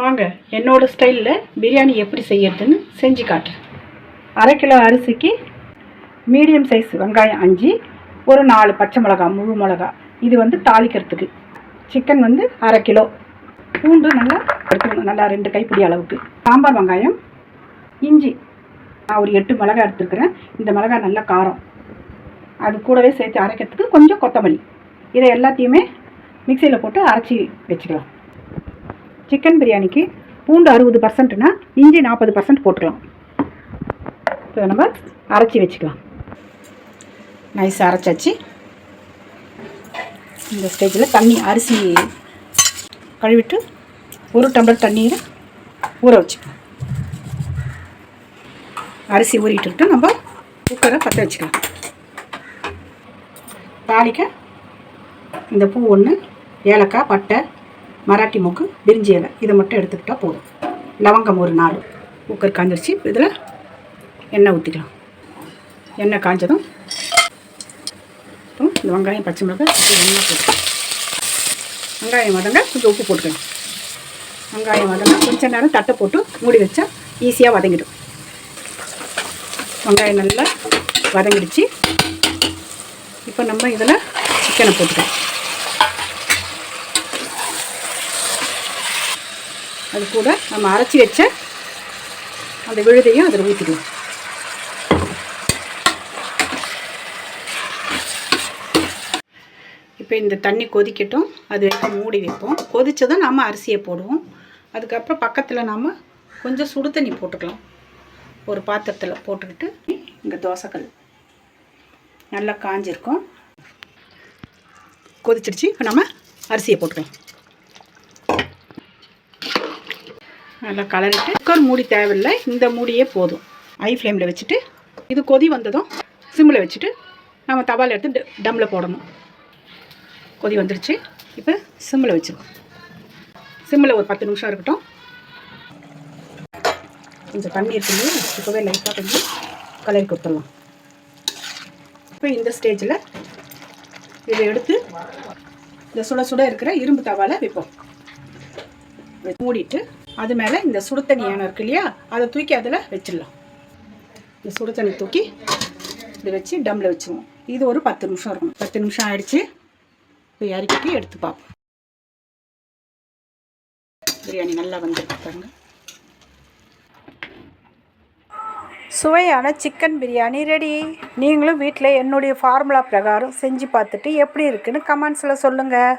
வாங்க என்னோட ஸ்டைலில் பிரியாணி எப்படி செய்யறதுன்னு செஞ்சு காட்டுறேன். அரை கிலோ அரிசிக்கு மீடியம் சைஸ் வெங்காயம் அஞ்சு ஒரு நாலு பச்சை மிளகா முழு மிளகா. இது வந்து தாளிக்கிறதுக்கு. சிக்கன் வந்து அரை கிலோ. பூண்டு நல்லா எடுத்துக்கணும் நல்லா ரெண்டு கைப்பிடி அளவுக்கு. சாம்பார் வெங்காயம் இஞ்சி. நான் ஒரு எட்டு மிளகா எடுத்துருக்கிறேன். இந்த மிளகா நல்லா காரம். அது கூடவே சேர்த்து அரைக்கிறதுக்கு கொஞ்சம் கொத்தமல்லி. இதை எல்லாத்தையுமே மிக்சியில் போட்டு அரைச்சி வச்சுக்கலாம். சிக்கன் பிரியாணிக்கு பூண்டு அறுபது பர்சன்ட்னா இஞ்சி நாற்பது பர்சன்ட் போட்டுக்கலாம். இதை நம்ம அரைச்சி வச்சுக்கலாம். நைஸ் அரைச்சாச்சு. இந்த ஸ்டேஜில் தண்ணி அரிசி கழுவிட்டு ஒரு டம்ளர் தண்ணியில் ஊற வச்சுக்கலாம். அரிசி ஊறிட்டு நம்ம குக்கரை பற்ற வச்சுக்கலாம். தாளிக்க இந்த பூ ஒன்று ஏலக்காய் பட்டை மராட்டி மூக்கு பிரிஞ்சி இலை இதை மட்டும் எடுத்துக்கிட்டால் போதும். லவங்கம் ஒரு நாலு. குக்கர் காஞ்சிருச்சு இதில் எண்ணெய் ஊற்றிக்கலாம் எண்ணெய் காஞ்சதும் அப்புறம் இந்த வெங்காயம் பச்சை மிளகாய் எண்ணெய் போட்டு வெங்காயம் வதங்க கொஞ்சம் உப்பு போட்டுக்கலாம். வெங்காயம் வதங்க கொஞ்ச நேரம் தட்டை போட்டு மூடி வச்சா ஈஸியாக வதங்கிடும். வெங்காயம் நல்லா வதங்கிடுச்சு. இப்போ நம்ம இதில் சிக்கனை போட்டுக்கலாம். அது கூட நம்ம அரைச்சி வச்ச அந்த விழுதையும் அதில் ஊற்றிடுவோம் இப்போ இந்த தண்ணி கொதிக்கட்டும் அது வரைக்கும் மூடி வைப்போம். கொதித்ததும் நம்ம அரிசியை போடுவோம். அதுக்கப்புறம் பக்கத்தில் நாம் கொஞ்சம் சுடு தண்ணி போட்டுக்கலாம். ஒரு பாத்திரத்தில் போட்டுக்கிட்டு இங்கே தோசைக்கல் நல்லா காஞ்சிருக்கும். கொதிச்சிருச்சு இப்போ நம்ம அரிசியை போட்டுக்கலாம். நல்லா கலரிட்டு குக்கர் மூடி தேவையில்லை. இந்த மூடியே போதும். ஐ ஃப்ளேமில் வச்சுட்டு இது கொதி வந்ததும் சிம்மில் வச்சுட்டு நம்ம தவால் எடுத்து ட- டம்மில் போடணும். கொதி வந்துடுச்சு இப்போ சிம்மில் வச்சுருவோம். சிம்மில் ஒரு பத்து நிமிஷம் இருக்கட்டும். கொஞ்சம் தண்ணி எடுத்து இப்போவே லைட்டாக கொஞ்சம் கலரி கொடுத்துடலாம் இப்போ இந்த ஸ்டேஜில் இதை எடுத்து இந்த சுட சுட இருக்கிற இரும்பு தவால வைப்போம். மூடிட்டு அது மேலே இந்த சுடுத்தண்ணி ஏனம் இருக்கு இல்லையா அதை தூக்கி அதில் வச்சிடலாம். இந்த சுடுத்தண்ணி தூக்கி இதை வச்சு டம்மில் வச்சுருவோம். இது ஒரு பத்து நிமிஷம் இருக்கும் பத்து நிமிஷம் ஆயிடுச்சு. இப்போ இறக்கிட்டு எடுத்து பார்ப்போம். பிரியாணி நல்லா வந்துருக்கு பாருங்க. சுவையான சிக்கன் பிரியாணி ரெடி. நீங்களும் வீட்டில் என்னுடைய ஃபார்முலா பிரகாரம் செஞ்சு பார்த்துட்டு எப்படி இருக்குன்னு கமெண்ட்ஸில் சொல்லுங்கள்